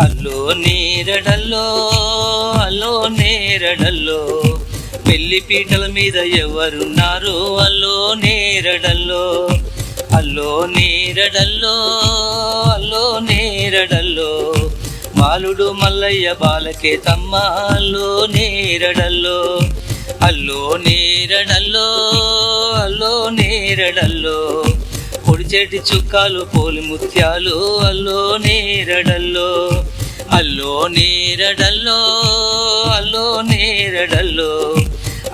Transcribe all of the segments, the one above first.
అల్లో నేరడల్లో అల్లో నేరడల్లో. పెళ్ళి పీటల మీద ఎవరున్నారు? అల్లో నేరడల్లో. అల్లో నేరడల్లో అల్లో నేరడల్లో. బాలుడు మల్లయ్య బాలకే తమ్మ అల్లో నేరడల్లో. అల్లో నేరడల్లో అల్లో నేరడల్లో. పొడిచేటి చుక్కాలు పోలి ముత్యాలు అల్లో నేరడల్లో అల్లో నేరడల్లో అల్లో నేరడల్లో.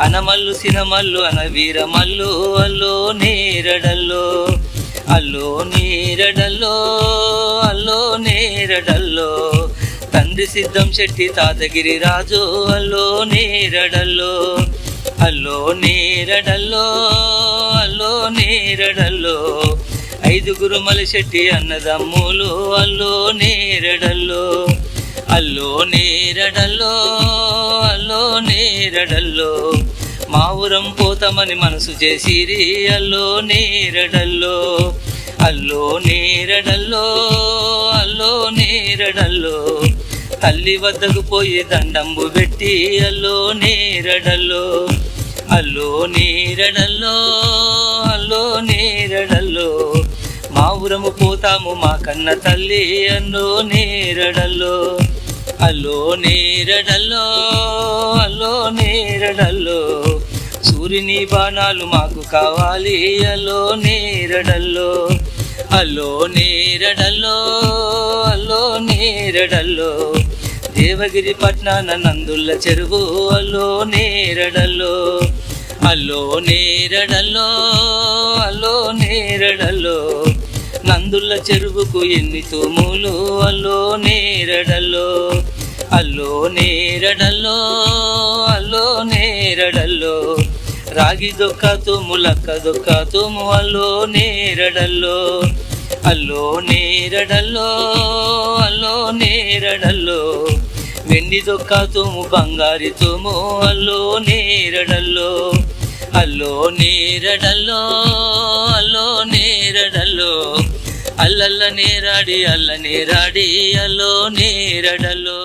అనమల్లు సినమల్లు అనవీరమల్లు అల్లో నేరడల్లో అల్లో నేరడల్లో అల్లో నేరడల్లో. తండ్రి సిద్ధం శెట్టి తాతగిరి రాజు అల్లో నేరడల్లో అల్లో నేరడల్లో అల్లో నేరడల్లో. ఐదుగురు మలిశెట్టి అన్నదమ్ములు అల్లో నేరడల్లో అల్లో నేరడల్లో అల్లో నేరడల్లో. మా ఊరం పోతామని మనసు చేసిరి అల్లో నేరడల్లో అల్లో నేరడల్లో అల్లో నేరడల్లో. తల్లి వద్దకు పోయి దండంబు పెట్టి అల్లో నేరడల్లో అల్లో నేరడల్లో అల్లో నేరడల్లో మా పోతాము మా కన్న తల్లి అల్లో నేరడల్లో. అల్లో నేరడల్లో అల్లో నేరడల్లో. సూర్యుని బాణాలు మాకు కావాలి అల్లో నేరడల్లో. అల్లో నేరడల్లో అల్లో నేరడల్లో. దేవగిరి పట్నాన నందుల చెరువు అల్లో నేరడల్లో. అల్లో నేరడల్లో అల్లో నేరడల్లో. నందుల చెరువుకు ఎన్ని తూములు? అల్లో నేరడల్లో అల్లో నేరడల్లో అల్లో నేరడల్లో. రాగి దొక్క తుము లక్క దొక్క తుము అల్లో నేరడల్లో అల్లో నేరడల్లో అల్లో నేరడల్లో. వెండి దొక్క తుము బంగారి తుము అల్లో నేరడల్లో అల్లో నేరడల్లో అల్లో నేరడల్లో అల్లల్ల నేరాడి అల్ల నేరాడి అల్లో నేరడలో